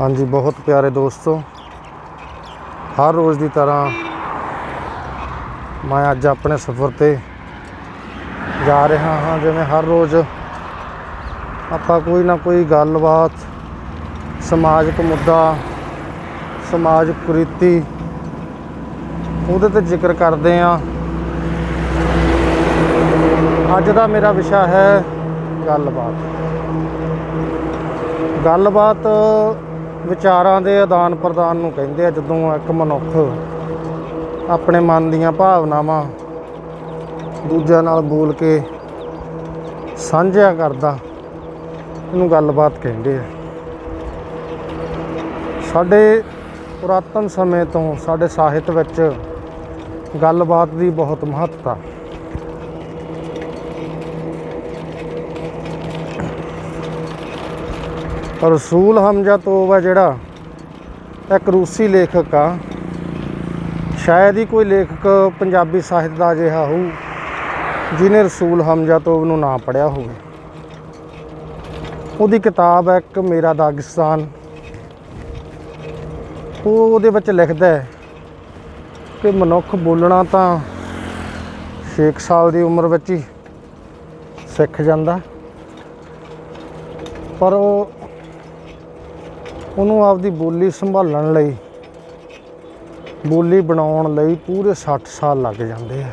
ਹਾਂਜੀ, ਬਹੁਤ ਪਿਆਰੇ ਦੋਸਤੋ। ਹਰ ਰੋਜ਼ ਦੀ ਤਰ੍ਹਾਂ ਮੈਂ ਅੱਜ ਆਪਣੇ ਸਫ਼ਰ ਤੇ ਜਾ ਰਿਹਾ ਹਾਂ। ਜਿਵੇਂ ਹਰ ਰੋਜ਼ ਆਪਾਂ ਕੋਈ ਨਾ ਕੋਈ ਗੱਲਬਾਤ, ਸਮਾਜਿਕ ਮੁੱਦਾ, ਸਮਾਜ ਕੁਰੀਤੀ, ਉਹਦੇ ਤੇ ਜ਼ਿਕਰ ਕਰਦੇ ਹਾਂ। ਅੱਜ ਦਾ ਮੇਰਾ ਵਿਸ਼ਾ ਹੈ ਗੱਲਬਾਤ। ਗੱਲਬਾਤ ਵਿਚਾਰਾਂ ਦੇ ਆਦਾਨ ਪ੍ਰਦਾਨ ਨੂੰ ਕਹਿੰਦੇ ਆ ਜਦੋਂ ਇੱਕ ਮਨੁੱਖ ਆਪਣੇ ਮਨ ਦੀਆਂ ਭਾਵਨਾਵਾਂ ਦੂਜਿਆਂ ਨਾਲ ਬੋਲ ਕੇ ਸਾਂਝਿਆ ਕਰਦਾ, ਇਹਨੂੰ ਗੱਲਬਾਤ ਕਹਿੰਦੇ ਆ। ਸਾਡੇ ਪੁਰਾਤਨ ਸਮੇਂ ਤੋਂ ਸਾਡੇ ਸਾਹਿਤ ਵਿੱਚ ਗੱਲਬਾਤ ਦੀ ਬਹੁਤ ਮਹੱਤਤਾ। ਰਸੂਲ ਹਮਜ਼ਾ ਤੋਬ ਆ ਜਿਹੜਾ ਇੱਕ ਰੂਸੀ ਲੇਖਕ ਆ। ਸ਼ਾਇਦ ਹੀ ਕੋਈ ਲੇਖਕ ਪੰਜਾਬੀ ਸਾਹਿਤ ਦਾ ਅਜਿਹਾ ਹੋਊ, ਜਿਹਨੇ ਰਸੂਲ ਹਮਜ਼ਾ ਤੋਬ ਨੂੰ ਨਾ ਪੜਿਆ ਹੋਵੇ। ਉਹਦੀ ਕਿਤਾਬ ਹੈ ਇੱਕ ਮੇਰਾ ਦਾਗਿਸਤਾਨ। ਉਹ ਉਹਦੇ ਵਿੱਚ ਲਿਖਦਾ ਹੈ ਕਿ ਮਨੁੱਖ ਬੋਲਣਾ ਤਾਂ 6 ਸਾਲ ਦੀ ਉਮਰ ਵਿੱਚ ਹੀ ਸਿੱਖ ਜਾਂਦਾ, ਪਰ ਉਹ ਉਹਨੂੰ ਆਪਦੀ ਬੋਲੀ ਸੰਭਾਲਣ ਲਈ, ਬੋਲੀ ਬਣਾਉਣ ਲਈ ਪੂਰੇ 60 ਸਾਲ ਲੱਗ ਜਾਂਦੇ ਆ,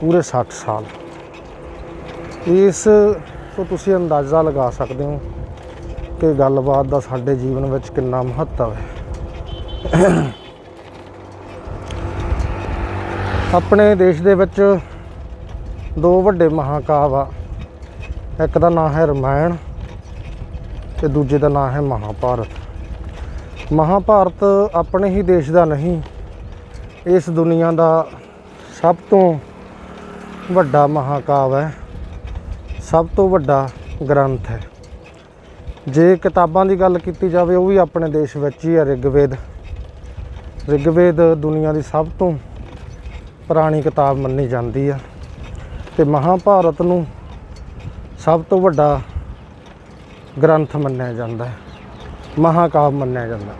ਪੂਰੇ 60 ਸਾਲ। ਇਸ ਤੋਂ ਤੁਸੀਂ ਅੰਦਾਜ਼ਾ ਲਗਾ ਸਕਦੇ ਹੋ ਕਿ ਗੱਲਬਾਤ ਦਾ ਸਾਡੇ ਜੀਵਨ ਵਿੱਚ ਕਿੰਨਾ ਮਹੱਤਵ ਹੈ। ਆਪਣੇ ਦੇਸ਼ ਦੇ ਵਿੱਚ ਦੋ ਵੱਡੇ ਮਹਾਕਾਵ ਆ। ਇੱਕ ਦਾ ਨਾਮ ਹੈ ਰਮਾਇਣ ਤੇ ਦੂਜੇ ਦਾ ਨਾਮ ਹੈ ਮਹਾਭਾਰਤ। ਮਹਾਭਾਰਤ ਆਪਣੇ ਹੀ ਦੇਸ਼ ਦਾ ਨਹੀਂ, ਇਸ ਦੁਨੀਆ ਦਾ ਸਭ ਤੋਂ ਵੱਡਾ ਮਹਾਕਾਵ ਹੈ। ਸਭ ਤੋਂ ਵੱਡਾ ਗ੍ਰੰਥ ਹੈ। ਜੇ ਕਿਤਾਬਾਂ ਦੀ ਗੱਲ ਕੀਤੀ ਜਾਵੇ, ਉਹ ਵੀ ਆਪਣੇ ਦੇਸ਼ ਵਿੱਚ ਹੀ ਹੈ ਰਿਗਵੇਦ। ਰਿਗਵੇਦ ਦੁਨੀਆ ਦੀ ਸਭ ਤੋਂ ਪੁਰਾਣੀ ਕਿਤਾਬ ਮੰਨੀ ਜਾਂਦੀ ਆ। ਤੇ ਮਹਾਭਾਰਤ ਨੂੰ ਸਭ ਤੋਂ ਵੱਡਾ ਗ੍ਰੰਥ ਮੰਨਿਆ ਜਾਂਦਾ ਹੈ, ਮਹਾਕਾਵ ਮੰਨਿਆ ਜਾਂਦਾ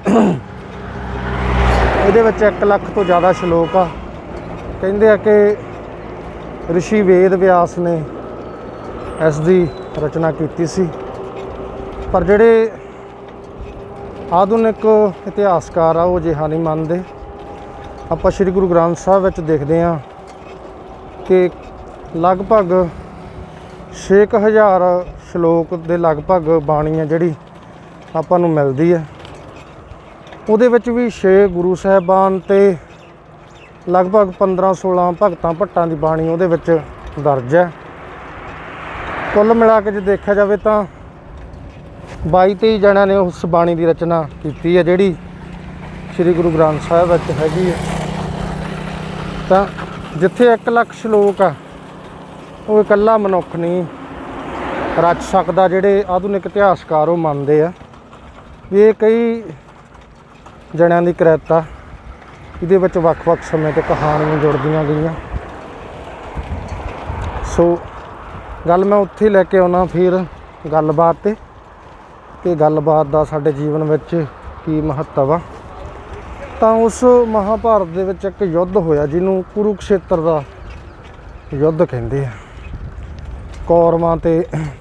ਇਹਦੇ ਵਿੱਚ 1 ਲੱਖ ਤੋਂ ਜ਼ਿਆਦਾ ਸ਼ਲੋਕ ਆ। ਕਹਿੰਦੇ ਆ ਕਿ ઋષਿ ਵੇਦ ਵਿਆਸ ਨੇ ਇਸ ਦੀ ਰਚਨਾ ਕੀਤੀ ਸੀ। ਪਰ ਜਿਹੜੇ ਆਧੁਨਿਕ ਇਤਿਹਾਸਕਾਰ ਆ, ਉਹ ਜਿਹਾ ਨਹੀਂ ਮੰਨਦੇ। ਆਪਾਂ ਸ੍ਰੀ ਗੁਰੂ ਗ੍ਰੰਥ ਸਾਹਿਬ ਵਿੱਚ ਦੇਖਦੇ ਹਾਂ ਕਿ ਲਗਭਗ 6000 ਸ਼ਲੋਕ ਦੇ ਲਗਭਗ ਬਾਣੀ ਹੈ ਜਿਹੜੀ ਆਪਾਂ ਨੂੰ ਮਿਲਦੀ ਹੈ। ਉਹਦੇ ਵਿੱਚ ਵੀ 6 ਗੁਰੂ ਸਾਹਿਬਾਨ ਤੇ ਲਗਭਗ 15 16 ਭਗਤਾਂ ਭੱਟਾਂ ਦੀ ਬਾਣੀ ਉਹਦੇ ਵਿੱਚ ਦਰਜ ਹੈ। ਕੁੱਲ ਮਿਲਾ ਕੇ ਜੇ ਦੇਖਿਆ ਜਾਵੇ ਤਾਂ 22 23 ਜਣਿਆਂ ਨੇ ਉਸ ਬਾਣੀ ਦੀ ਰਚਨਾ ਕੀਤੀ ਹੈ, ਜਿਹੜੀ ਸ੍ਰੀ ਗੁਰੂ ਗ੍ਰੰਥ ਸਾਹਿਬ ਵਿੱਚ ਹੈਗੀ ਹੈ। ਤਾਂ ਜਿੱਥੇ 1 ਲੱਖ ਸ਼ਲੋਕ ਆ, ਉਹ ਇਕੱਲਾ ਮਨੁੱਖ ਨਹੀਂ ਰਚ ਸਕਦਾ ਜਿਹੜੇ ਆਧੁਨਿਕ ਇਤਿਹਾਸਕਾਰ ਉਹ ਮੰਨਦੇ ਆ। ਵੀ ਇਹ ਕਈ ਜਣਿਆਂ ਦੀ ਕਿਰਤ ਇਹਦੇ ਵਿੱਚ ਵੱਖ-ਵੱਖ ਸਮੇਂ ਤੇ ਕਹਾਣੀਆਂ ਜੁੜਦੀਆਂ ਗਈਆਂ। ਸੋ ਗੱਲ ਮੈਂ ਉੱਥੇ ਲੈ ਕੇ ਆਉਣਾ ਫਿਰ ਗੱਲਬਾਤ ਤੇ ਕਿ ਗੱਲਬਾਤ ਦਾ ਸਾਡੇ ਜੀਵਨ ਵਿੱਚ ਕੀ ਮਹੱਤਵ ਆ। ਤਾਂ ਉਸ ਮਹਾਭਾਰਤ ਦੇ ਵਿੱਚ ਇੱਕ ਯੁੱਧ ਹੋਇਆ, ਜਿਹਨੂੰ ਕੁਰੂਕਸ਼ੇਤਰ ਦਾ ਯੁੱਧ ਕਹਿੰਦੇ ਆ। ਕੌਰਵਾਂ ਤੇ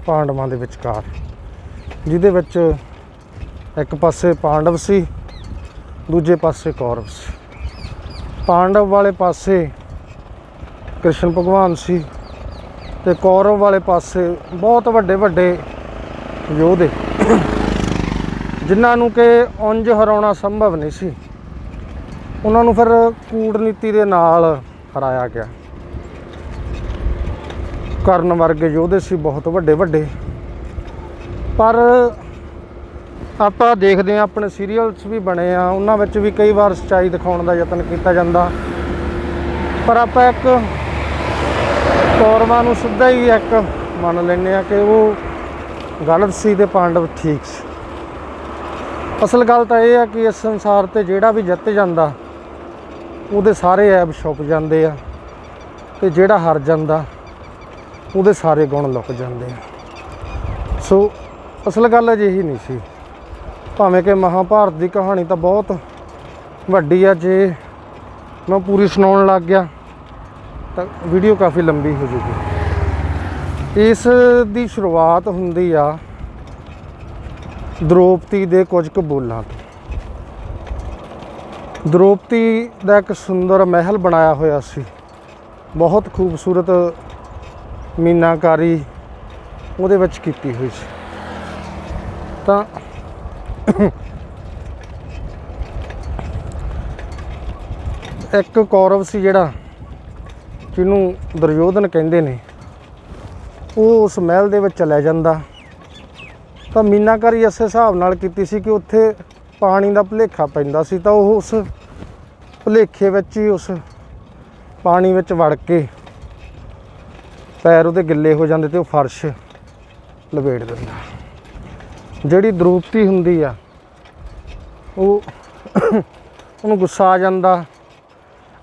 ਪਾਂਡਵਾਂ ਦੇ ਵਿਚਕਾਰ, ਜਿਹਦੇ ਵਿੱਚ ਇੱਕ ਪਾਸੇ ਪਾਂਡਵ ਸੀ, ਦੂਜੇ ਪਾਸੇ ਕੌਰਵ ਸੀ। ਪਾਂਡਵ ਵਾਲੇ ਪਾਸੇ ਕ੍ਰਿਸ਼ਨ ਭਗਵਾਨ ਸੀ ਤੇ ਕੌਰਵ ਵਾਲੇ ਪਾਸੇ ਬਹੁਤ ਵੱਡੇ ਵੱਡੇ ਯੋਧੇ, ਜਿਨ੍ਹਾਂ ਨੂੰ ਕਿ ਉਂਝ ਹਰਾਉਣਾ ਸੰਭਵ ਨਹੀਂ ਸੀ। ਉਹਨਾਂ ਨੂੰ ਫਿਰ ਕੂਟਨੀਤੀ ਦੇ ਨਾਲ ਹਰਾਇਆ ਗਿਆ। ਕਰਨ ਵਰਗੇ ਯੋਧੇ ਸੀ ਬਹੁਤ ਵੱਡੇ ਵੱਡੇ। ਪਰ ਆਪਾਂ ਦੇਖਦੇ ਹਾਂ, ਆਪਣੇ ਸੀਰੀਅਲਸ ਵੀ ਬਣੇ ਆ, ਉਹਨਾਂ ਵਿੱਚ ਵੀ ਕਈ ਵਾਰ ਸੱਚਾਈ ਦਿਖਾਉਣ ਦਾ ਯਤਨ ਕੀਤਾ ਜਾਂਦਾ। ਪਰ ਆਪਾਂ ਇੱਕ ਕੌਰਵਾਂ ਨੂੰ ਸਿੱਧਾ ਹੀ ਇੱਕ ਮੰਨ ਲੈਂਦੇ ਆ ਕਿ ਉਹ ਗਲਤ ਸੀ ਤੇ ਪਾਂਡਵ ਠੀਕ ਸੀ। ਅਸਲ ਗੱਲ ਤਾਂ ਇਹ ਆ ਕਿ ਇਸ ਸੰਸਾਰ ਤੇ ਜਿਹੜਾ ਵੀ ਜਿੱਤ ਜਾਂਦਾ, ਉਹਦੇ ਸਾਰੇ ਐਬ ਛੁਪ ਜਾਂਦੇ ਆ ਤੇ ਜਿਹੜਾ ਹਾਰ ਜਾਂਦਾ। ਉਹਦੇ ਸਾਰੇ ਗੁਣ ਲੁਕ ਜਾਂਦੇ ਆ। ਸੋ ਅਸਲ ਗੱਲ ਅਜਿਹੀ ਨਹੀਂ ਸੀ। ਭਾਵੇਂ ਕਿ ਮਹਾਭਾਰਤ ਦੀ ਕਹਾਣੀ ਤਾਂ ਬਹੁਤ ਵੱਡੀ ਆ, ਜੇ ਮੈਂ ਪੂਰੀ ਸੁਣਾਉਣ ਲੱਗ ਗਿਆ, ਤਾਂ ਵੀਡੀਓ ਕਾਫੀ ਲੰਬੀ ਹੋ ਜੂਗੀ ਇਸ ਦੀ ਸ਼ੁਰੂਆਤ ਹੁੰਦੀ ਆ ਦ੍ਰੋਪਦੀ ਦੇ ਕੁਝ ਕੁ ਬੋਲਾਂ ਤੋਂ। ਦ੍ਰੋਪਦੀ ਦਾ ਇੱਕ ਸੁੰਦਰ ਮਹਿਲ ਬਣਾਇਆ ਹੋਇਆ ਸੀ। ਬਹੁਤ ਖੂਬਸੂਰਤ ਮੀਨਾਕਾਰੀ ਉਹਦੇ ਵਿੱਚ ਕੀਤੀ ਹੋਈ ਸੀ। ਤਾਂ ਇੱਕ ਕੌਰਵ ਸੀ ਜਿਹੜਾ, ਜਿਹਨੂੰ ਦੁਰਯੋਧਨ ਕਹਿੰਦੇ ਨੇ, ਉਹ ਉਸ ਮਹਿਲ ਦੇ ਵਿੱਚ ਚਲਿਆ ਜਾਂਦਾ। ਤਾਂ ਮੀਨਾਕਾਰੀ ਇਸ ਹਿਸਾਬ ਨਾਲ ਕੀਤੀ ਸੀ ਕਿ ਉੱਥੇ ਪਾਣੀ ਦਾ ਭੁਲੇਖਾ ਪੈਂਦਾ ਸੀ, ਤਾਂ ਉਹ ਉਸ ਭੁਲੇਖੇ ਵਿੱਚ ਹੀ ਉਸ ਪਾਣੀ ਵਿੱਚ ਵੜ ਕੇ ਪੈਰ ਉਹਦੇ ਗਿੱਲੇ ਹੋ ਜਾਂਦੇ ਤੇ ਉਹ ਫਰਸ਼ ਲਪੇਟ ਦਿੰਦਾ। ਜਿਹੜੀ ਦ੍ਰੂਪਤੀ ਹੁੰਦੀ ਆ, ਉਹ ਉਹਨੂੰ ਗੁੱਸਾ ਆ ਜਾਂਦਾ।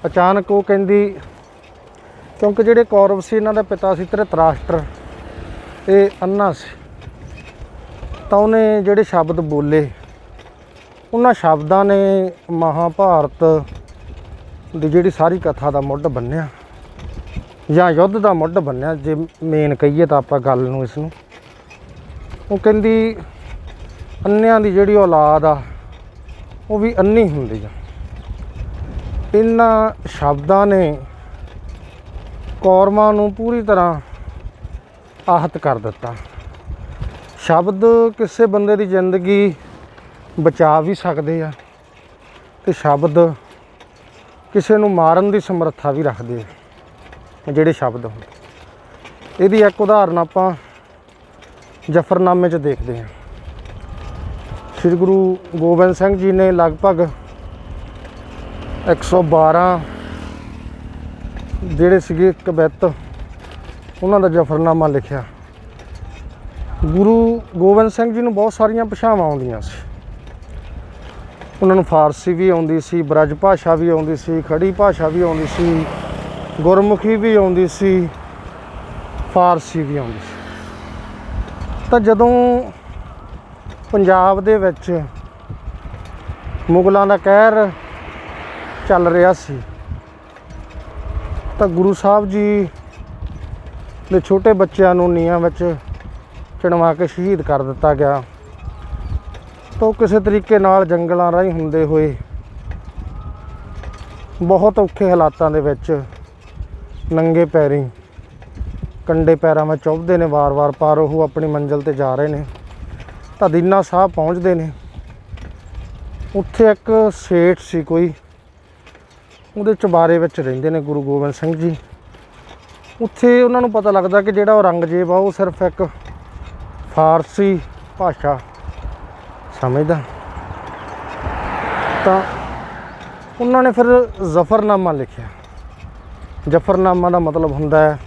ਅਚਾਨਕ ਉਹ ਕਹਿੰਦੀ, ਕਿਉਂਕਿ ਜਿਹੜੇ ਕੌਰਵ ਸੀ, ਇਹਨਾਂ ਦਾ ਪਿਤਾ ਸੀ ਧ੍ਰਿਤਰਾਸ਼ਟਰ, ਇਹ ਅੰਨਾ ਸੀ। ਤਾਂ ਉਹਨੇ ਜਿਹੜੇ ਸ਼ਬਦ ਬੋਲੇ, ਉਹਨਾਂ ਸ਼ਬਦਾਂ ਨੇ ਮਹਾਭਾਰਤ ਦੀ ਜਿਹੜੀ ਸਾਰੀ ਕਥਾ ਦਾ ਮੁੱਢ ਬੰਨਿਆ। ਜਾਂ ਯੁੱਧ ਦਾ ਮੁੱਢ ਬੰਨਿਆ, ਜੇ ਮੇਨ ਕਹੀਏ ਤਾਂ ਆਪਾਂ ਗੱਲ ਨੂੰ ਇਸ ਨੂੰ ਉਹ ਕਹਿੰਦੀ, ਅੰਨਿਆਂ ਦੀ ਜਿਹੜੀ ਔਲਾਦ ਆ, ਉਹ ਵੀ ਅੰਨੀ ਹੁੰਦੀ ਆ। ਇਹਨਾਂ ਸ਼ਬਦਾਂ ਨੇ ਕੌਰਮਾਂ ਨੂੰ ਪੂਰੀ ਤਰ੍ਹਾਂ ਆਹਤ ਕਰ ਦਿੱਤਾ। ਸ਼ਬਦ ਕਿਸੇ ਬੰਦੇ ਦੀ ਜ਼ਿੰਦਗੀ ਬਚਾ ਵੀ ਸਕਦੇ ਆ ਤੇ ਸ਼ਬਦ ਕਿਸੇ ਨੂੰ ਮਾਰਨ ਦੀ ਸਮਰੱਥਾ ਵੀ ਰੱਖਦੇ ਆ। ਜਿਹੜੇ ਸ਼ਬਦ ਹੋਣ ਇਹਦੀ ਇੱਕ ਉਦਾਹਰਨ ਆਪਾਂ ਜਫਰਨਾਮੇ 'ਚ ਦੇਖਦੇ ਹਾਂ। ਸ੍ਰੀ ਗੁਰੂ ਗੋਬਿੰਦ ਸਿੰਘ ਜੀ ਨੇ ਲਗਭਗ 112 ਜਿਹੜੇ ਸੀਗੇ ਕਵਿਤ, ਉਹਨਾਂ ਦਾ ਜਫਰਨਾਮਾ ਲਿਖਿਆ। ਗੁਰੂ ਗੋਬਿੰਦ ਸਿੰਘ ਜੀ ਨੂੰ ਬਹੁਤ ਸਾਰੀਆਂ ਭਾਸ਼ਾਵਾਂ ਆਉਂਦੀਆਂ ਸੀ। ਉਹਨਾਂ ਨੂੰ ਫਾਰਸੀ ਵੀ ਆਉਂਦੀ ਸੀ, ਬ੍ਰਜ ਭਾਸ਼ਾ ਵੀ ਆਉਂਦੀ ਸੀ, ਖੜੀ ਭਾਸ਼ਾ ਵੀ ਆਉਂਦੀ ਸੀ। ਗੁਰਮੁਖੀ ਵੀ ਆਉਂਦੀ ਸੀ, ਫਾਰਸੀ ਵੀ ਆਉਂਦੀ ਸੀ। ਤਾਂ ਜਦੋਂ ਪੰਜਾਬ ਦੇ ਵਿੱਚ ਮੁਗਲਾਂ ਦਾ ਕਹਿਰ ਚੱਲ ਰਿਹਾ ਸੀ, ਤਾਂ ਗੁਰੂ ਸਾਹਿਬ ਜੀ ਦੇ ਛੋਟੇ ਬੱਚਿਆਂ ਨੂੰ ਨੀਹਾਂ ਵਿੱਚ ਚਿਣਵਾ ਕੇ ਸ਼ਹੀਦ ਕਰ ਦਿੱਤਾ ਗਿਆ। ਤਾਂ ਉਹ ਕਿਸੇ ਤਰੀਕੇ ਨਾਲ ਜੰਗਲਾਂ ਰਾਹੀਂ ਹੁੰਦੇ ਹੋਏ ਬਹੁਤ ਔਖੇ ਹਾਲਾਤਾਂ ਦੇ ਵਿੱਚ ਨੰਗੇ ਪੈਰੀ। ਕੰਡੇ ਪੈਰਾਂ ਵਿੱਚ ਚੁੱਭਦੇ ਨੇ, ਵਾਰ-ਵਾਰ ਪਰ ਉਹ ਆਪਣੀ ਮੰਜ਼ਿਲ ਤੇ ਜਾ ਰਹੇ ਨੇ। ਤਾਂ ਸਾਹਿਬ ਪਹੁੰਚਦੇ ਨੇ। ਉੱਥੇ ਇੱਕ ਸੇਠ ਸੀ ਕੋਈ। ਉਹਦੇ ਚੁਬਾਰੇ ਵਿੱਚ ਰਹਿੰਦੇ ਨੇ ਗੁਰੂ ਗੋਬਿੰਦ ਸਿੰਘ ਜੀ। ਉੱਥੇ ਉਹਨਾਂ ਨੂੰ ਪਤਾ ਲੱਗਦਾ ਕਿ ਜਿਹੜਾ ਔਰੰਗਜ਼ੇਬ ਆ, ਉਹ ਸਿਰਫ ਇੱਕ ਫਾਰਸੀ ਭਾਸ਼ਾ ਸਮਝਦਾ। ਤਾਂ ਉਹਨਾਂ ਨੇ ਫਿਰ ਜ਼ਫਰਨਾਮਾ ਲਿਖਿਆ। ਜ਼ਫਰਨਾਮਾ ਦਾ ਮਤਲਬ ਹੁੰਦਾ ਹੈ,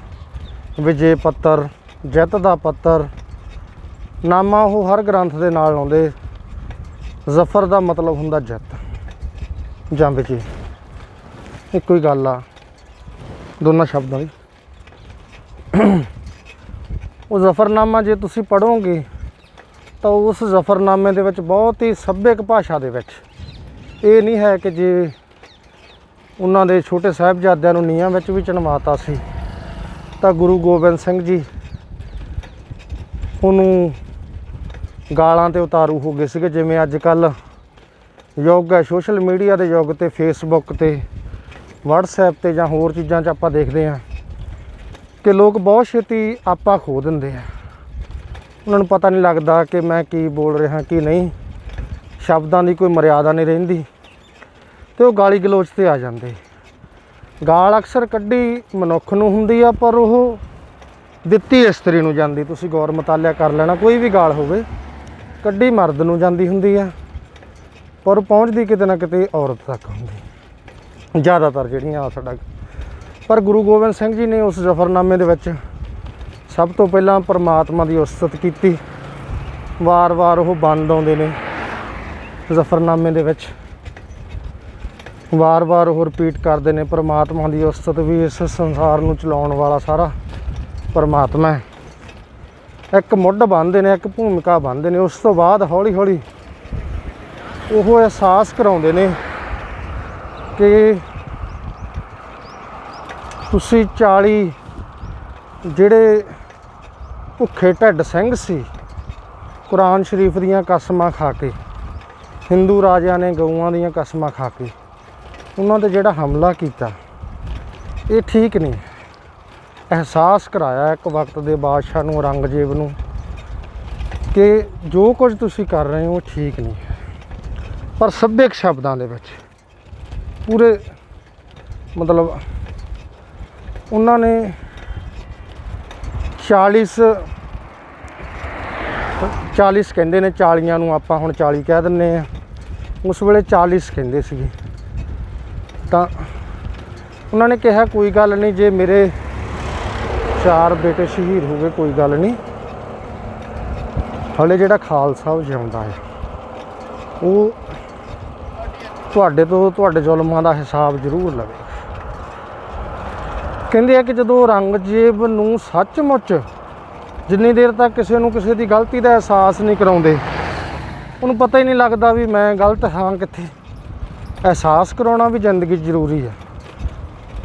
ਵਿਜੇ ਪੱਤਰ, ਜਿੱਤ ਦਾ ਪੱਤਰ। ਨਾਮਾ ਉਹ ਹਰ ਗ੍ਰੰਥ ਦੇ ਨਾਲ ਲਾਉਂਦੇ, ਜ਼ਫਰ ਦਾ ਮਤਲਬ ਹੁੰਦਾ ਜਿੱਤ। ਜਾਂ ਵਿਜੇ। ਇੱਕੋ ਹੀ ਗੱਲ ਆ, ਦੋਨਾਂ ਸ਼ਬਦਾਂ ਦੀ। ਉਹ ਜ਼ਫਰਨਾਮਾ ਜੇ ਤੁਸੀਂ ਪੜ੍ਹੋਗੇ, ਤਾਂ ਉਸ ਜ਼ਫਰਨਾਮੇ ਦੇ ਵਿੱਚ ਬਹੁਤ ਹੀ ਸੱਭਿਅਕ ਭਾਸ਼ਾ ਦੇ ਵਿੱਚ। ਇਹ ਨਹੀਂ ਹੈ ਕਿ ਜੇ ਉਹਨਾਂ ਦੇ ਛੋਟੇ ਸਾਹਿਬਜ਼ਾਦਿਆਂ ਨੂੰ ਨੀਹਾਂ ਵਿੱਚ ਵੀ ਚਣਵਾਤਾ ਸੀ। ਤਾਂ ਗੁਰੂ ਗੋਬਿੰਦ ਸਿੰਘ ਜੀ ਉਹਨੂੰ ਗਾਲਾਂ ਤੇ ਉਤਾਰੂ ਹੋ ਗਏ ਸੀਗੇ, ਜਿਵੇਂ ਅੱਜ ਕੱਲ ਯੁੱਗ ਹੈ। ਸੋਸ਼ਲ ਮੀਡੀਆ ਦੇ ਯੁੱਗ ਤੇ ਫੇਸਬੁੱਕ ਤੇ, WhatsApp ਤੇ ਜਾਂ ਹੋਰ ਚੀਜ਼ਾਂ 'ਚ ਆਪਾਂ ਦੇਖਦੇ ਹਾਂ ਕਿ ਲੋਕ ਬਹੁਤ ਛੇਤੀ ਆਪਾ ਖੋ ਦਿੰਦੇ ਆ। ਉਹਨਾਂ ਨੂੰ ਪਤਾ ਨਹੀਂ ਲੱਗਦਾ ਕਿ ਮੈਂ ਕੀ ਬੋਲ ਰਿਹਾ, ਕੀ ਨਹੀਂ। ਸ਼ਬਦਾਂ ਦੀ ਕੋਈ ਮਰਿਆਦਾ ਨਹੀਂ ਰਹਿੰਦੀ। ਤੇ ਉਹ ਗਾਲੀ ਗਲੋਚ ਤੇ ਆ ਜਾਂਦੇ। ਗਾਲ ਅਕਸਰ ਕੱਢੀ ਮਨੁੱਖ ਨੂੰ ਹੁੰਦੀ ਆ, ਪਰ ਉਹ ਦਿੱਤੀ ਇਸਤਰੀ ਨੂੰ ਜਾਂਦੀ। ਤੁਸੀਂ ਗੌਰ ਮਤਾਲਿਆ ਕਰ ਲੈਣਾ, ਕੋਈ ਵੀ ਗਾਲ ਹੋਵੇ, ਕੱਢੀ ਮਰਦ ਨੂੰ ਜਾਂਦੀ ਹੁੰਦੀ ਆ, ਪਰ ਪਹੁੰਚਦੀ ਕਿਤੇ ਨਾ ਕਿਤੇ ਔਰਤ ਤੱਕ ਹੁੰਦੀ। ਜ਼ਿਆਦਾਤਰ ਜਿਹੜੀਆਂ ਆ ਸਾਡਾ ਪਰ ਗੁਰੂ ਗੋਬਿੰਦ ਸਿੰਘ ਜੀ ਨੇ ਉਸ ਜ਼ਫਰਨਾਮੇ ਦੇ ਵਿੱਚ ਸਭ ਤੋਂ ਪਹਿਲਾਂ ਪਰਮਾਤਮਾ ਦੀ ਉਸਤਤ ਕੀਤੀ। ਵਾਰ-ਵਾਰ ਉਹ ਬੰਦ ਆਉਂਦੇ ਨੇ ਜ਼ਫਰਨਾਮੇ ਦੇ ਵਿੱਚ। ਵਾਰ-ਵਾਰ ਉਹ ਰਿਪੀਟ ਕਰਦੇ ਨੇ, ਪਰਮਾਤਮਾ ਦੀ ਉਸਤਤ ਵੀ ਇਸ ਸੰਸਾਰ ਨੂੰ ਚਲਾਉਣ ਵਾਲਾ ਸਾਰਾ ਪਰਮਾਤਮਾ ਹੈ। ਇੱਕ ਮੁੱਢ ਬੰਨਦੇ ਨੇ, ਇੱਕ ਭੂਮਿਕਾ ਬੰਨਦੇ ਨੇ, ਉਸ ਤੋਂ ਬਾਅਦ ਹੌਲੀ-ਹੌਲੀ ਉਹ ਅਹਿਸਾਸ ਕਰਾਉਂਦੇ ਨੇ ਕਿ ਤੁਸੀਂ 40 ਜਿਹੜੇ ਭੁੱਖੇ ਢੱਡ ਸਿੰਘ ਸੀ, ਕੁਰਾਨ ਸ਼ਰੀਫ ਦੀਆਂ ਕਸਮਾਂ ਖਾ ਕੇ, ਹਿੰਦੂ ਰਾਜਿਆਂ ਨੇ ਗਊਆਂ ਦੀਆਂ ਕਸਮਾਂ ਖਾ ਕੇ ਉਹਨਾਂ ਤੇ ਜਿਹੜਾ ਹਮਲਾ ਕੀਤਾ, ਇਹ ਠੀਕ ਨਹੀਂ। ਅਹਿਸਾਸ ਕਰਾਇਆ ਇੱਕ ਵਕਤ ਦੇ ਬਾਦਸ਼ਾਹ ਨੂੰ, ਔਰੰਗਜ਼ੇਬ ਨੂੰ, ਕਿ ਜੋ ਕੁਝ ਤੁਸੀਂ ਕਰ ਰਹੇ ਹੋ, ਉਹ ਠੀਕ ਨਹੀਂ। ਹੈ ਪਰ ਸੱਭਿਅਕ ਸ਼ਬਦਾਂ ਦੇ ਵਿੱਚ ਪੂਰੇ ਮਤਲਬ ਉਹਨਾਂ ਨੇ 40 40 ਕਹਿੰਦੇ ਨੇ 40 ਨੂੰ ਆਪਾਂ ਹੁਣ 40 ਕਹਿ ਦਿੰਨੇ ਆ ਉਸ ਵੇਲੇ 40 ਕਹਿੰਦੇ ਸੀਗੇ। ਤਾਂ ਉਹਨਾਂ ਨੇ ਕਿਹਾ, ਕੋਈ ਗੱਲ ਨਹੀਂ, ਜੇ ਮੇਰੇ ਚਾਰ ਬੇਟੇ ਸ਼ਹੀਦ ਹੋ ਗਏ, ਕੋਈ ਗੱਲ ਨਹੀਂ। ਹਲੇ ਜਿਹੜਾ ਖਾਲਸਾ ਉਹ ਜਿਉਂਦਾ ਹੈ, ਉਹ ਤੁਹਾਡੇ ਤੋਂ, ਤੁਹਾਡੇ ਜ਼ੁਲਮਾਂ ਦਾ ਹਿਸਾਬ ਜ਼ਰੂਰ ਲਵੇ। ਕਹਿੰਦੇ ਆ ਕਿ ਜਦੋਂ ਔਰੰਗਜ਼ੇਬ ਨੂੰ ਸੱਚਮੁੱਚ ਜਿੰਨੀ ਦੇਰ ਤੱਕ ਕਿਸੇ ਨੂੰ ਕਿਸੇ ਦੀ ਗਲਤੀ ਦਾ ਅਹਿਸਾਸ ਨਹੀਂ ਕਰਾਉਂਦੇ, ਉਹਨੂੰ ਪਤਾ ਹੀ ਨਹੀਂ ਲੱਗਦਾ ਵੀ ਮੈਂ ਗਲਤ ਹਾਂ ਕਿੱਥੇ। ਅਹਿਸਾਸ ਕਰਾਉਣਾ ਵੀ ਜ਼ਿੰਦਗੀ 'ਚ ਜ਼ਰੂਰੀ ਹੈ।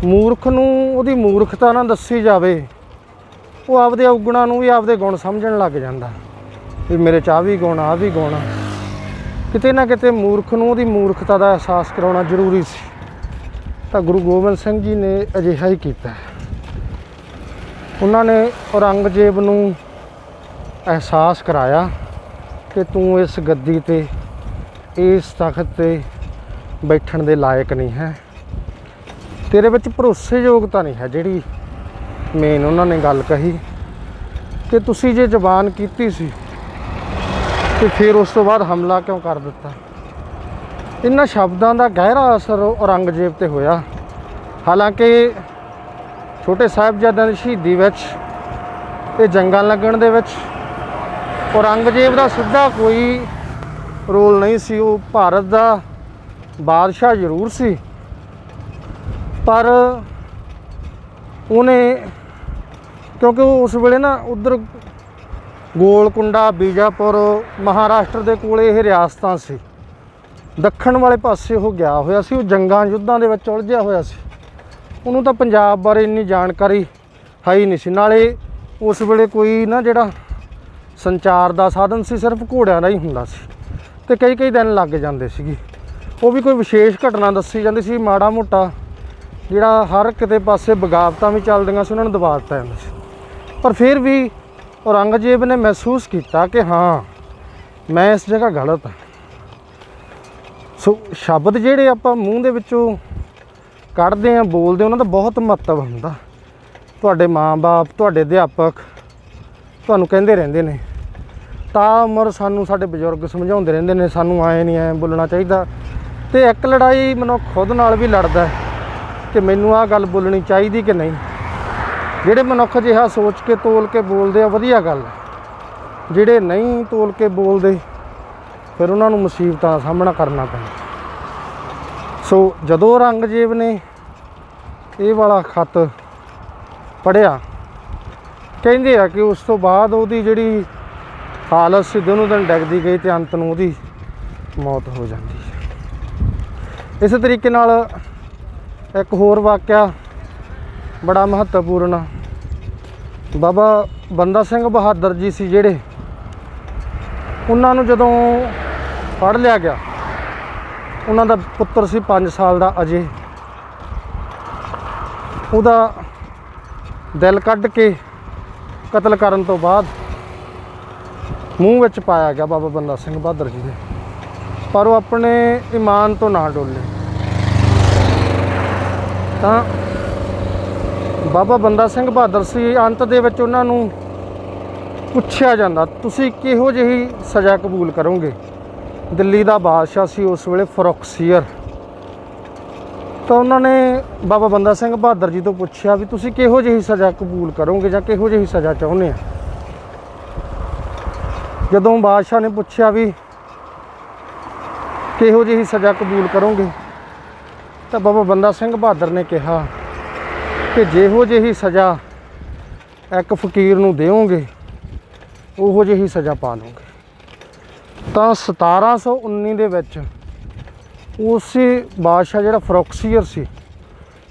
ਮੂਰਖ ਨੂੰ ਉਹਦੀ ਮੂਰਖਤਾ ਨਾ ਦੱਸੀ ਜਾਵੇ, ਉਹ ਆਪਦੇ ਔਗਣਾਂ ਨੂੰ ਵੀ ਆਪਦੇ ਗੁਣ ਸਮਝਣ ਲੱਗ ਜਾਂਦਾ। ਵੀ ਮੇਰੇ ਚ ਆਹ ਵੀ ਗੁਣ ਆ ਵੀ ਗੁਣ ਕਿਤੇ ਨਾ ਕਿਤੇ ਮੂਰਖ ਨੂੰ ਉਹਦੀ ਮੂਰਖਤਾ ਦਾ ਅਹਿਸਾਸ ਕਰਾਉਣਾ ਜ਼ਰੂਰੀ ਸੀ। ਤਾਂ ਗੁਰੂ ਗੋਬਿੰਦ ਸਿੰਘ ਜੀ ਨੇ ਅਜਿਹਾ ਹੀ ਕੀਤਾ ਉਹਨਾਂ ਨੇ ਔਰੰਗਜ਼ੇਬ ਨੂੰ ਅਹਿਸਾਸ ਕਰਾਇਆ ਕਿ ਤੂੰ ਇਸ ਗੱਦੀ ਤੇ, ਇਸ ਤਖਤ ਤੇ ਬੈਠਣ ਦੇ ਲਾਇਕ ਨਹੀਂ ਹੈ। ਤੇਰੇ ਵਿੱਚ ਭਰੋਸੇਯੋਗਤਾ ਨਹੀਂ ਹੈ ਜਿਹੜੀ ਮੇਨ ਉਹਨਾਂ ਨੇ ਗੱਲ ਕਹੀ। ਕਿ ਤੁਸੀਂ ਜੇ ਜ਼ਬਾਨ ਕੀਤੀ ਸੀ, ਤੇ ਫਿਰ ਉਸ ਤੋਂ ਬਾਅਦ ਹਮਲਾ ਕਿਉਂ ਕਰ ਦਿੱਤਾ? ਇਹਨਾਂ ਸ਼ਬਦਾਂ ਦਾ ਗਹਿਰਾ ਅਸਰ ਔਰੰਗਜ਼ੇਬ ਤੇ ਹੋਇਆ। ਹਾਲਾਂਕਿ ਛੋਟੇ ਸਾਹਿਬਜ਼ਾਦਿਆਂ ਦੀ ਸ਼ਹੀਦੀ ਵਿੱਚ ਤੇ ਜੰਗਾਂ ਲੱਗਣ ਦੇ ਵਿੱਚ, ਔਰੰਗਜ਼ੇਬ ਦਾ ਸਿੱਧਾ ਕੋਈ ਰੋਲ ਨਹੀਂ ਸੀ। ਉਹ ਭਾਰਤ ਦਾ ਬਾਦਸ਼ਾਹ ਜ਼ਰੂਰ ਸੀ। ਪਰ ਉਹਨੇ, ਕਿਉਂਕਿ ਉਹ ਉਸ ਵੇਲੇ ਨਾ ਉਧਰ ਗੋਲਕੁੰਡਾ ਬੀਜਾਪੁਰ ਮਹਾਰਾਸ਼ਟਰ ਦੇ ਕੋਲੇ ਇਹ ਰਿਆਸਤਾਂ ਸੀ। ਦੱਖਣ ਵਾਲੇ ਪਾਸੇ ਉਹ ਗਿਆ ਹੋਇਆ ਸੀ, ਉਹ ਜੰਗਾਂ ਯੁੱਧਾਂ ਦੇ ਵਿੱਚ ਉਲਝਿਆ ਹੋਇਆ ਸੀ। ਉਹਨੂੰ ਤਾਂ ਪੰਜਾਬ ਬਾਰੇ ਇੰਨੀ ਜਾਣਕਾਰੀ ਹੈ ਹੀ ਨਹੀਂ ਸੀ। ਨਾਲੇ ਉਸ ਵੇਲੇ ਕੋਈ ਨਾ ਜਿਹੜਾ ਸੰਚਾਰ ਦਾ ਸਾਧਨ ਸੀ, ਸਿਰਫ ਘੋੜਿਆਂ ਦਾ ਹੀ ਹੁੰਦਾ ਸੀ। ਤੇ ਕਈ ਕਈ ਦਿਨ ਲੱਗ ਜਾਂਦੇ ਸੀਗੇ। ਉਹ ਵੀ ਕੋਈ ਵਿਸ਼ੇਸ਼ ਘਟਨਾ ਦੱਸੀ ਜਾਂਦੀ ਸੀ, ਮਾੜਾ ਮੋਟਾ। ਜਿਹੜਾ ਹਰ ਕਿਤੇ ਪਾਸੇ ਬਗਾਵਤਾਂ ਵੀ ਚੱਲਦੀਆਂ ਸੀ, ਉਹਨਾਂ ਨੂੰ ਦਬਾ ਦਿੱਤਾ ਜਾਂਦਾ ਸੀ। ਪਰ ਫਿਰ ਵੀ ਔਰੰਗਜ਼ੇਬ ਨੇ ਮਹਿਸੂਸ ਕੀਤਾ ਕਿ ਹਾਂ, ਮੈਂ ਇਸ ਜਗ੍ਹਾ ਗਲਤ ਹਾਂ। ਸੋ ਸ਼ਬਦ ਜਿਹੜੇ ਆਪਾਂ ਮੂੰਹ ਦੇ ਵਿੱਚੋਂ ਕੱਢਦੇ ਆ ਬੋਲਦੇ ਉਹਨਾਂ ਦਾ ਬਹੁਤ ਮਹੱਤਵ ਹੁੰਦਾ। ਤੁਹਾਡੇ ਮਾਂ-ਬਾਪ, ਤੁਹਾਡੇ ਅਧਿਆਪਕ ਤੁਹਾਨੂੰ ਕਹਿੰਦੇ ਰਹਿੰਦੇ ਨੇ। ਤਾਂ ਉਮਰ ਸਾਨੂੰ ਸਾਡੇ ਬਜ਼ੁਰਗ ਸਮਝਾਉਂਦੇ ਰਹਿੰਦੇ ਨੇ, ਸਾਨੂੰ ਆਏ ਨਹੀਂ ਐ ਬੋਲਣਾ ਚਾਹੀਦਾ। ਤੇ ਇੱਕ ਲੜਾਈ ਮਨੁੱਖ ਖੁਦ ਨਾਲ ਵੀ ਲੜਦਾ ਕਿ ਮੈਨੂੰ ਆਹ ਗੱਲ ਬੋਲਣੀ ਚਾਹੀਦੀ ਕਿ ਨਹੀਂ। ਜਿਹੜੇ ਮਨੁੱਖ ਜਿਹਾ ਸੋਚ ਕੇ ਤੋਲ ਕੇ ਬੋਲਦੇ ਆ, ਵਧੀਆ ਗੱਲ ਜਿਹੜੇ ਨਹੀਂ ਤੋਲ ਕੇ ਬੋਲਦੇ, ਫਿਰ ਉਹਨਾਂ ਨੂੰ ਮੁਸੀਬਤਾਂ ਦਾ ਸਾਹਮਣਾ ਕਰਨਾ ਪੈਂਦਾ। ਸੋ ਜਦੋਂ ਔਰੰਗਜ਼ੇਬ ਨੇ ਇਹ ਵਾਲਾ ਖਤ ਪੜਿਆ ਕਹਿੰਦੇ ਆ ਕਿ ਉਸ ਤੋਂ ਬਾਅਦ ਉਹਦੀ ਜਿਹੜੀ ਹਾਲਤ ਸੀ, ਦਿਨੋਂ ਦਿਨ ਡਿੱਗਦੀ ਗਈ ਤੇ ਅੰਤ ਨੂੰ ਉਹਦੀ ਮੌਤ ਹੋ ਜਾਂਦੀ। ਇਸੇ ਤਰੀਕੇ ਨਾਲ ਇੱਕ ਹੋਰ ਵਾਕਿਆ ਬੜਾ ਮਹੱਤਵਪੂਰਨ। ਆ ਬਾਬਾ ਬੰਦਾ ਸਿੰਘ ਬਹਾਦਰ ਜੀ ਸੀ ਜਿਹੜੇ ਉਹਨਾਂ ਨੂੰ ਜਦੋਂ ਫੜ ਲਿਆ ਗਿਆ, ਉਹਨਾਂ ਦਾ ਪੁੱਤਰ ਸੀ 5 ਸਾਲ ਦਾ ਅਜੇ। ਉਹਦਾ ਦਿਲ ਕੱਢ ਕੇ ਕਤਲ ਕਰਨ ਤੋਂ ਬਾਅਦ ਮੂੰਹ ਵਿੱਚ ਪਾਇਆ ਗਿਆ ਬਾਬਾ ਬੰਦਾ ਸਿੰਘ ਬਹਾਦਰ ਜੀ ਨੇ ਪਰ ਉਹ ਆਪਣੇ ਈਮਾਨ ਤੋਂ ਨਾ ਡੋਲੇ। ਤਾਂ ਬਾਬਾ ਬੰਦਾ ਸਿੰਘ ਬਹਾਦਰ ਸੀ, ਅੰਤ ਦੇ ਵਿੱਚ ਉਹਨਾਂ ਨੂੰ ਪੁੱਛਿਆ ਜਾਂਦਾ, ਤੁਸੀਂ ਕਿਹੋ ਜਿਹੀ ਸਜ਼ਾ ਕਬੂਲ ਕਰੋਗੇ? ਦਿੱਲੀ ਦਾ ਬਾਦਸ਼ਾਹ ਸੀ ਉਸ ਵੇਲੇ ਫਰੋਕਸੀਅਰ। ਤਾਂ ਉਹਨਾਂ ਨੇ ਬਾਬਾ ਬੰਦਾ ਸਿੰਘ ਬਹਾਦਰ ਜੀ ਤੋਂ ਪੁੱਛਿਆ ਵੀ ਤੁਸੀਂ ਕਿਹੋ ਜਿਹੀ ਸਜ਼ਾ ਕਬੂਲ ਕਰੋਗੇ ਜਾਂ ਕਿਹੋ ਜਿਹੀ ਸਜ਼ਾ ਚਾਹੁੰਦੇ ਆ? ਜਦੋਂ ਬਾਦਸ਼ਾਹ ਨੇ ਪੁੱਛਿਆ ਵੀ ਕਿਹੋ ਜਿਹੀ ਸਜ਼ਾ ਕਬੂਲ ਕਰੋਗੇ? ਤਾਂ ਬਾਬਾ ਬੰਦਾ ਸਿੰਘ ਬਹਾਦਰ ਨੇ ਕਿਹਾ ਕਿ ਜਿਹੋ ਜਿਹੀ ਸਜ਼ਾ ਇੱਕ ਫਕੀਰ ਨੂੰ ਦਿਓਗੇ ਉਹੋ ਜਿਹੀ ਸਜ਼ਾ ਪਾ ਲਓਗੇ ਤਾਂ 1719 ਦੇ ਵਿੱਚ ਉਸੇ ਬਾਦਸ਼ਾਹ ਜਿਹੜਾ ਫਰੋਕਸੀਅਰ ਸੀ,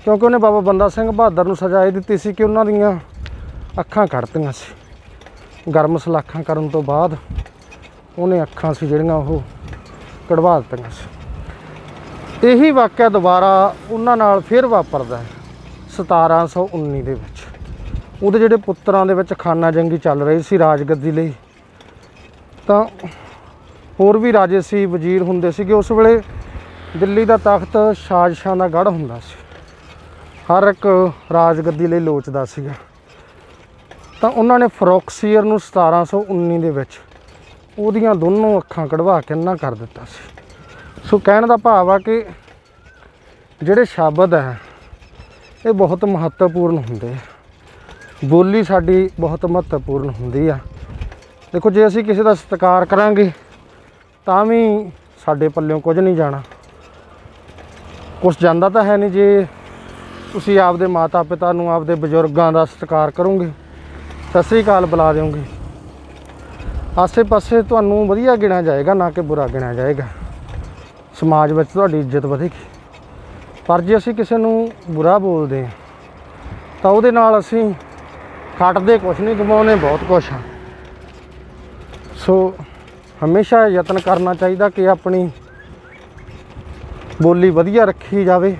ਕਿਉਂਕਿ ਉਹਨੇ ਬਾਬਾ ਬੰਦਾ ਸਿੰਘ ਬਹਾਦਰ ਨੂੰ ਸਜ਼ਾ ਇਹ ਦਿੱਤੀ ਸੀ ਕਿ ਉਹਨਾਂ ਦੀਆਂ ਅੱਖਾਂ ਕੱਢਤੀਆਂ ਸੀ। ਗਰਮ ਸਲਾਖਾਂ ਕਰਨ ਤੋਂ ਬਾਅਦ ਉਹਨੇ ਅੱਖਾਂ ਸੀ ਜਿਹੜੀਆਂ ਉਹ ਕਢਵਾ ਦਿੱਤੀਆਂ ਸੀ। ਇਹੀ ਵਾਕਿਆ ਦੁਬਾਰਾ ਉਹਨਾਂ ਨਾਲ ਫਿਰ ਵਾਪਰਦਾ ਹੈ 1719 ਦੇ ਵਿੱਚ। ਉਹਦੇ ਜਿਹੜੇ ਪੁੱਤਰਾਂ ਦੇ ਵਿੱਚ ਖਾਨਾ ਜੰਗੀ ਚੱਲ ਰਹੀ ਸੀ ਰਾਜਗੱਦੀ ਲਈ, ਤਾਂ ਹੋਰ ਵੀ ਰਾਜੇ ਸੀ, ਵਜ਼ੀਰ ਹੁੰਦੇ ਸੀਗੇ। ਉਸ ਵੇਲੇ ਦਿੱਲੀ ਦਾ ਤਖਤ ਸ਼ਾਹਜਸ਼ਾਹ ਦਾ ਗੜ੍ਹ ਹੁੰਦਾ ਸੀ। ਹਰ ਇੱਕ ਰਾਜਗੱਦੀ ਲਈ ਲੋਚਦਾ ਸੀਗਾ। ਤਾਂ ਉਹਨਾਂ ਨੇ ਫਰੋਕਸੀਅਰ ਨੂੰ 1719 ਦੇ ਵਿੱਚ ਉਹਦੀਆਂ ਦੋਨੋਂ ਅੱਖਾਂ ਕਢਵਾ ਕੇ ਨਾ ਕਰ ਦਿੱਤਾ ਸੀ। ਸੋ ਕਹਿਣ ਦਾ ਭਾਵ ਆ ਕਿ ਜਿਹੜੇ ਸ਼ਬਦ ਹੈ, ਇਹ ਬਹੁਤ ਮਹੱਤਵਪੂਰਨ ਹੁੰਦੇ ਆ। ਬੋਲੀ ਸਾਡੀ ਬਹੁਤ ਮਹੱਤਵਪੂਰਨ ਹੁੰਦੀ ਆ। ਦੇਖੋ, ਜੇ ਅਸੀਂ ਕਿਸੇ ਦਾ ਸਤਿਕਾਰ ਕਰਾਂਗੇ, ਤਾਂ ਵੀ ਸਾਡੇ ਪੱਲਿਓਂ ਕੁਝ ਨਹੀਂ ਜਾਣਾ। ਕੁਝ ਜਾਂਦਾ ਤਾਂ ਹੈ ਨਹੀਂ ਜੇ ਤੁਸੀਂ ਆਪਦੇ ਮਾਤਾ ਪਿਤਾ ਨੂੰ, ਆਪਦੇ ਬਜ਼ੁਰਗਾਂ ਦਾ ਸਤਿਕਾਰ ਕਰੋਗੇ। ਸਤਿ ਸ੍ਰੀ ਅਕਾਲ ਬੁਲਾ ਦਿਓਗੇ। ਆਸੇ-ਪਾਸੇ ਤੁਹਾਨੂੰ ਵਧੀਆ ਗਿਣਿਆ ਜਾਏਗਾ, ਨਾ ਕਿ ਬੁਰਾ ਗਿਣਿਆ ਜਾਏਗਾ। ਸਮਾਜ ਵਿੱਚ ਤੁਹਾਡੀ ਇੱਜ਼ਤ ਵਧੇਗੀ। ਪਰ ਜੇ ਅਸੀਂ ਕਿਸੇ ਨੂੰ ਬੁਰਾ ਬੋਲਦੇ ਹਾਂ, ਤਾਂ ਉਹਦੇ ਨਾਲ ਅਸੀਂ ਖੱਟਦੇ ਕੁਛ ਨਹੀਂ ਗਵਾਉਨੇ ਬਹੁਤ ਕੁਛ ਆ ਸੋ ਹਮੇਸ਼ਾ ਯਤਨ ਕਰਨਾ ਚਾਹੀਦਾ ਕਿ ਆਪਣੀ ਬੋਲੀ ਵਧੀਆ ਰੱਖੀ ਜਾਵੇ।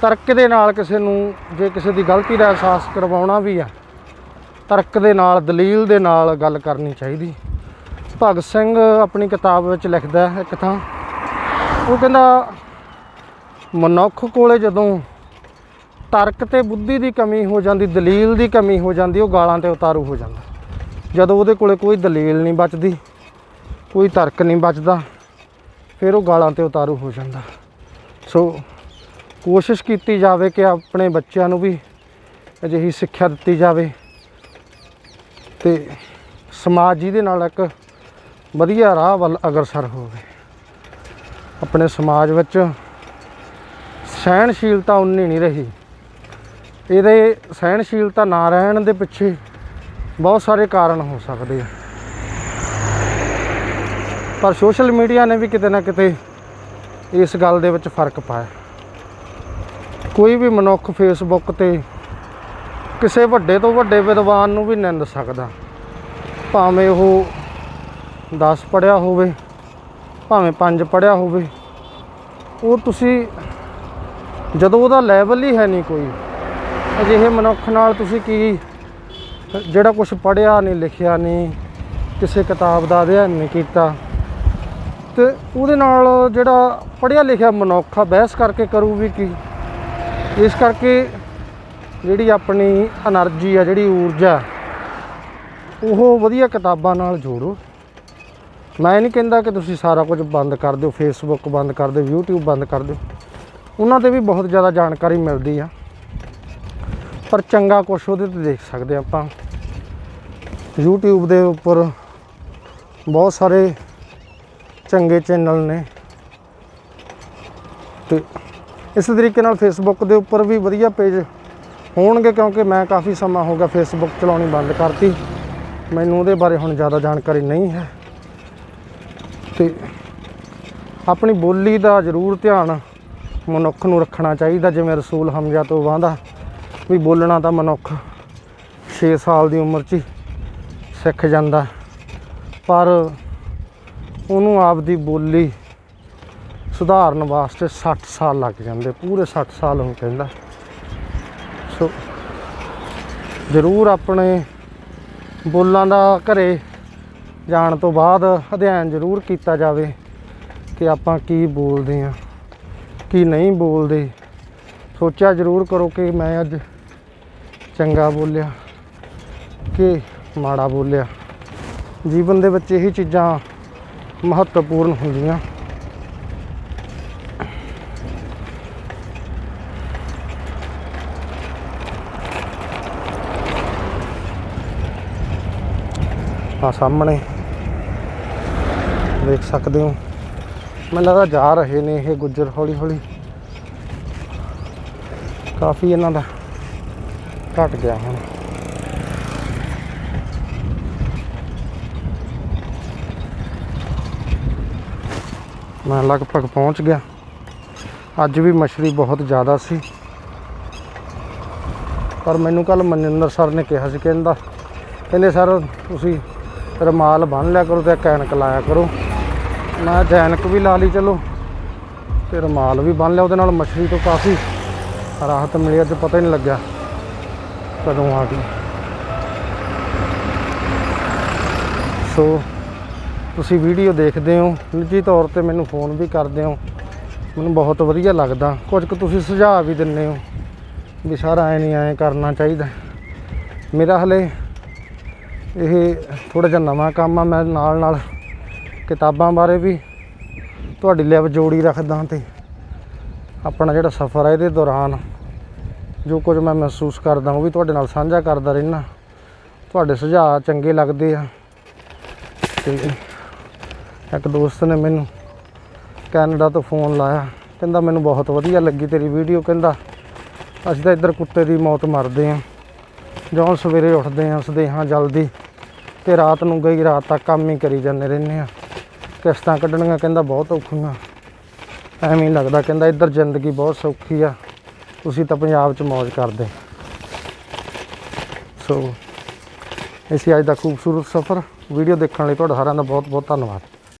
ਤਰਕ ਦੇ ਨਾਲ ਕਿਸੇ ਨੂੰ ਜੇ ਕਿਸੇ ਦੀ ਗਲਤੀ ਦਾ ਅਹਿਸਾਸ ਕਰਵਾਉਣਾ ਵੀ ਆ ਤਰਕ ਦੇ ਨਾਲ, ਦਲੀਲ ਦੇ ਨਾਲ ਗੱਲ ਕਰਨੀ ਚਾਹੀਦੀ। ਭਗਤ ਸਿੰਘ ਆਪਣੀ ਕਿਤਾਬ ਵਿੱਚ ਲਿਖਦਾ ਹੈ ਇੱਕ ਥਾਂ। ਉਹ ਕਹਿੰਦਾ, ਮਨੁੱਖ ਕੋਲੇ ਜਦੋਂ ਤਰਕ ਤੇ ਬੁੱਧੀ ਦੀ ਕਮੀ ਹੋ ਜਾਂਦੀ, ਦਲੀਲ ਦੀ ਕਮੀ ਹੋ ਜਾਂਦੀ, ਉਹ ਗਾਲਾਂ ਤੇ ਉਤਾਰੂ ਹੋ ਜਾਂਦਾ। ਜਦੋਂ ਉਹਦੇ ਕੋਲੇ ਕੋਈ ਦਲੀਲ ਨਹੀਂ ਬਚਦੀ, ਕੋਈ ਤਰਕ ਨਹੀਂ ਬਚਦਾ, ਫਿਰ ਉਹ ਗਾਲਾਂ ਤੇ ਉਤਾਰੂ ਹੋ ਜਾਂਦਾ। ਸੋ ਕੋਸ਼ਿਸ਼ ਕੀਤੀ ਜਾਵੇ ਕਿ ਆਪਣੇ ਬੱਚਿਆਂ ਨੂੰ ਵੀ ਅਜਿਹੀ ਸਿੱਖਿਆ ਦਿੱਤੀ ਜਾਵੇ। ਤੇ ਸਮਾਜ ਜਿਹਦੇ ਨਾਲ ਇੱਕ ਵਧੀਆ ਰਾਹ ਵੱਲ ਅਗਰਸਰ ਹੋਵੇ। ਆਪਣੇ ਸਮਾਜ ਵਿੱਚ ਸਹਿਣਸ਼ੀਲਤਾ ਉਨੀ ਨਹੀਂ ਰਹੀ। ਇਹਦੇ ਸਹਿਣਸ਼ੀਲਤਾ ਨਾ ਰਹਿਣ ਦੇ ਪਿੱਛੇ ਬਹੁਤ ਸਾਰੇ ਕਾਰਨ ਹੋ ਸਕਦੇ ਆ। ਪਰ ਸੋਸ਼ਲ ਮੀਡੀਆ ਨੇ ਵੀ ਕਿਤੇ ਨਾ ਕਿਤੇ ਇਸ ਗੱਲ ਦੇ ਵਿੱਚ ਫ਼ਰਕ ਪਾਇਆ। ਕੋਈ ਵੀ ਮਨੁੱਖ ਫੇਸਬੁੱਕ ਤੇ ਕਿਸੇ ਵੱਡੇ ਤੋਂ ਵੱਡੇ ਵਿਦਵਾਨ ਨੂੰ ਵੀ ਨਿੰਦ ਸਕਦਾ। ਭਾਵੇਂ ਉਹ 10 ਪੜਿਆ ਹੋਵੇ, ਭਾਵੇਂ 5 ਪੜਿਆ ਹੋਵੇ, ਉਹ ਤੁਸੀਂ ਜਦੋਂ ਉਹਦਾ ਲੈਵਲ ਹੀ ਹੈ ਨਹੀਂ ਕੋਈ, ਅਜਿਹੇ ਮਨੁੱਖ ਨਾਲ ਤੁਸੀਂ ਕੀ ਜਿਹੜਾ ਕੁਝ ਪੜਿਆ ਨਹੀਂ, ਲਿਖਿਆ ਨਹੀਂ, ਕਿਸੇ ਕਿਤਾਬ ਦਾ ਅਧਿਐਨ ਨਹੀਂ ਕੀਤਾ, ਤੇ ਉਹਦੇ ਨਾਲ ਜਿਹੜਾ ਪੜਿਆ ਲਿਖਿਆ ਮਨੁੱਖ ਆ, ਬਹਿਸ ਕਰਕੇ ਕਰੂ ਵੀ ਕੀ। ਇਸ ਕਰਕੇ ਜਿਹੜੀ ਆਪਣੀ એનર્ਜੀ ਆ, ਜਿਹੜੀ ਊਰਜਾ, ਉਹ ਵਧੀਆ ਕਿਤਾਬਾਂ ਨਾਲ ਜੋੜੋ। ਮੈਂ ਨਹੀਂ ਕਹਿੰਦਾ ਕਿ ਤੁਸੀਂ ਸਾਰਾ ਕੁਝ ਬੰਦ ਕਰ ਦਿਓ ਫੇਸਬੁੱਕ ਬੰਦ ਕਰ ਦਿਓ, YouTube ਬੰਦ ਕਰ ਦਿਓ। ਉਹਨਾਂ ਤੇ ਵੀ ਬਹੁਤ ਜ਼ਿਆਦਾ ਜਾਣਕਾਰੀ ਮਿਲਦੀ ਆ। ਪਰ ਚੰਗਾ ਕੁਝ ਉਹਦੇ ਤੇ ਦੇਖ ਸਕਦੇ ਆਪਾਂ। YouTube ਦੇ ਉੱਪਰ ਬਹੁਤ ਸਾਰੇ ਚੰਗੇ ਚੈਨਲ ਨੇ। ਤੇ ਇਸ ਤਰੀਕੇ ਨਾਲ ਫੇਸਬੁੱਕ ਦੇ ਉੱਪਰ ਵੀ ਵਧੀਆ ਪੇਜ ਹੋਣਗੇ ਕਿਉਂਕਿ ਮੈਂ ਕਾਫੀ ਸਮਾਂ ਹੋ ਗਿਆ ਫੇਸਬੁੱਕ ਚਲਾਉਣੀ ਬੰਦ ਕਰਤੀ। ਮੈਨੂੰ ਉਹਦੇ ਬਾਰੇ ਹੁਣ ਜ਼ਿਆਦਾ ਜਾਣਕਾਰੀ ਨਹੀਂ ਹੈ। ਤੇ ਆਪਣੀ ਬੋਲੀ ਦਾ ਜ਼ਰੂਰ ਧਿਆਨ ਮਨੁੱਖ ਨੂੰ ਰੱਖਣਾ ਚਾਹੀਦਾ, ਜਿਵੇਂ ਰਸੂਲ ਹਮਜ਼ਾ ਤੋਂ ਵਾਂਦਾ ਵੀ ਬੋਲਣਾ ਤਾਂ ਮਨੁੱਖ 6 ਸਾਲ ਦੀ ਉਮਰ 'ਚ ਹੀ ਸਿੱਖ ਜਾਂਦਾ। ਪਰ ਉਹਨੂੰ ਆਪਦੀ ਬੋਲੀ ਸੁਧਾਰਨ ਵਾਸਤੇ 60 ਸਾਲ ਲੱਗ ਜਾਂਦੇ, ਪੂਰੇ 60 ਸਾਲ ਉਹ ਕਹਿੰਦਾ। ਸੋ ਜ਼ਰੂਰ ਆਪਣੇ ਬੋਲਾਂ ਦਾ ਘਰੇ ਜਾਣ ਤੋਂ ਬਾਅਦ ਅਧਿਐਨ ਜ਼ਰੂਰ ਕੀਤਾ ਜਾਵੇ ਕਿ ਆਪਾਂ ਕੀ ਬੋਲਦੇ ਹਾਂ, ਕੀ ਨਹੀਂ ਬੋਲਦੇ। ਸੋਚਿਆ ਜ਼ਰੂਰ ਕਰੋ ਕਿ ਮੈਂ ਅੱਜ ਚੰਗਾ ਬੋਲਿਆ ਕਿ ਮਾੜਾ ਬੋਲਿਆ। ਜੀਵਨ ਦੇ ਵਿੱਚ ਇਹੀ ਚੀਜ਼ਾਂ ਮਹੱਤਵਪੂਰਨ ਹੁੰਦੀਆਂ। ਆ ਸਾਹਮਣੇ। ਦੇਖ ਸਕਦੇ ਹੋ। ਮੈਨੂੰ ਲੱਗਦਾ ਜਾ ਰਹੇ ਨੇ ਇਹ ਗੁੱਜਰ ਹੌਲੀ ਹੌਲੀ। ਕਾਫੀ ਇਹਨਾਂ ਦਾ ਘਟ ਗਿਆ ਹੁਣ। ਮੈਂ ਲਗਭਗ ਪਹੁੰਚ ਗਿਆ। ਅੱਜ ਵੀ ਮਛਲੀ ਬਹੁਤ ਜ਼ਿਆਦਾ ਸੀ। ਪਰ ਮੈਨੂੰ ਕੱਲ ਮਨਿੰਦਰ ਸਰ ਨੇ ਕਿਹਾ ਸੀ, ਕਹਿੰਦਾ, ਕਹਿੰਦੇ, ਸਰ, ਤੁਸੀਂ ਰਮਾਲ ਬੰਨ ਲਿਆ ਕਰੋ ਤੇ ਕੈਨਕ ਲਾਇਆ ਕਰੋ। ਮੈਂ ਜੈਨਕ ਵੀ ਲਾ ਲਈ, ਚਲੋ। ਤੇ ਰਮਾਲ ਵੀ ਬੰਨ ਲਿਆ, ਉਹਦੇ ਨਾਲ ਮਛਲੀ ਤੋਂ ਕਾਫੀ ਰਾਹਤ ਮਿਲੀ, ਅੱਜ ਪਤਾ ਹੀ ਨਹੀਂ ਲੱਗਿਆ ਕਦੋਂ ਆ ਗਈ। ਸੋ, ਤੁਸੀਂ ਵੀਡੀਓ ਦੇਖਦੇ ਹੋ, ਨਿੱਜੀ ਤੌਰ ਤੇ ਮੈਨੂੰ ਫੋਨ ਵੀ ਕਰਦੇ ਹੋ। ਮੈਨੂੰ ਬਹੁਤ ਵਧੀਆ ਲੱਗਦਾ। ਕੁਝ ਕੁ ਤੁਸੀਂ ਸੁਝਾਅ ਵੀ ਦਿੰਦੇ ਹੋ ਵੀ ਸਾਰਾ, ਐ ਨਹੀਂ, ਐ ਕਰਨਾ ਚਾਹੀਦਾ। ਮੇਰਾ ਹਲੇ ਇਹ ਥੋੜਾ ਜਿਹਾ ਨਵਾਂ ਕੰਮ ਆ, ਮੈਂ ਨਾਲ ਨਾਲ ਕਿਤਾਬਾਂ ਬਾਰੇ ਵੀ ਤੁਹਾਡੀ ਲੈਵ ਜੋੜੀ ਰੱਖਦਾ ਤੇ ਆਪਣਾ ਜਿਹੜਾ ਸਫ਼ਰ ਹੈ ਇਹਦੇ ਦੌਰਾਨ ਜੋ ਕੁਝ ਮੈਂ ਮਹਿਸੂਸ ਕਰਦਾ ਉਹ ਵੀ ਤੁਹਾਡੇ ਨਾਲ ਸਾਂਝਾ ਕਰਦਾ ਰਹਿਣਾ ਤੁਹਾਡੇ ਸੁਝਾਅ ਚੰਗੇ ਲੱਗਦੇ ਆ ਤੇ ਇੱਕ ਦੋਸਤ ਨੇ ਮੈਨੂੰ ਕੈਨੇਡਾ ਤੋਂ ਫੋਨ ਲਾਇਆ, ਕਹਿੰਦਾ ਮੈਨੂੰ ਬਹੁਤ ਵਧੀਆ ਲੱਗੀ ਤੇਰੀ ਵੀਡੀਓ, ਕਹਿੰਦਾ ਅਸੀਂ ਤਾਂ ਇੱਧਰ ਕੁੱਤੇ ਦੀ ਮੌਤ ਮਰਦੇ ਆ ਜਦੋਂ ਸਵੇਰੇ ਉੱਠਦੇ ਆ, ਉਸਦੇ ਹਾਂ ਜਲਦੀ। ਤੇ ਰਾਤ ਨੂੰ ਗਈ, ਰਾਤ ਤੱਕ ਕੰਮ ਹੀ ਕਰੀ ਜਾਂਦੇ ਰਹਿੰਦੇ ਆ। ਕਿਸ਼ਤਾਂ ਕੱਢਣੀਆਂ ਕਹਿੰਦਾ ਬਹੁਤ ਔਖੀਆਂ। ਐਵੇਂ ਹੀ ਲੱਗਦਾ ਕਹਿੰਦਾ ਇੱਧਰ ਜ਼ਿੰਦਗੀ ਬਹੁਤ ਸੌਖੀ ਆ, ਤੁਸੀਂ ਤਾਂ ਪੰਜਾਬ 'ਚ ਮौज ਕਰਦੇ। ਸੋ ਇਹ ਸੀ ਅੱਜ ਦਾ ਖੂਬਸੂਰਤ ਸਫ਼ਰ। ਵੀਡੀਓ ਦੇਖਣ ਲਈ ਤੁਹਾਡਾ ਸਾਰਿਆਂ ਦਾ ਬਹੁਤ ਬਹੁਤ ਧੰਨਵਾਦ।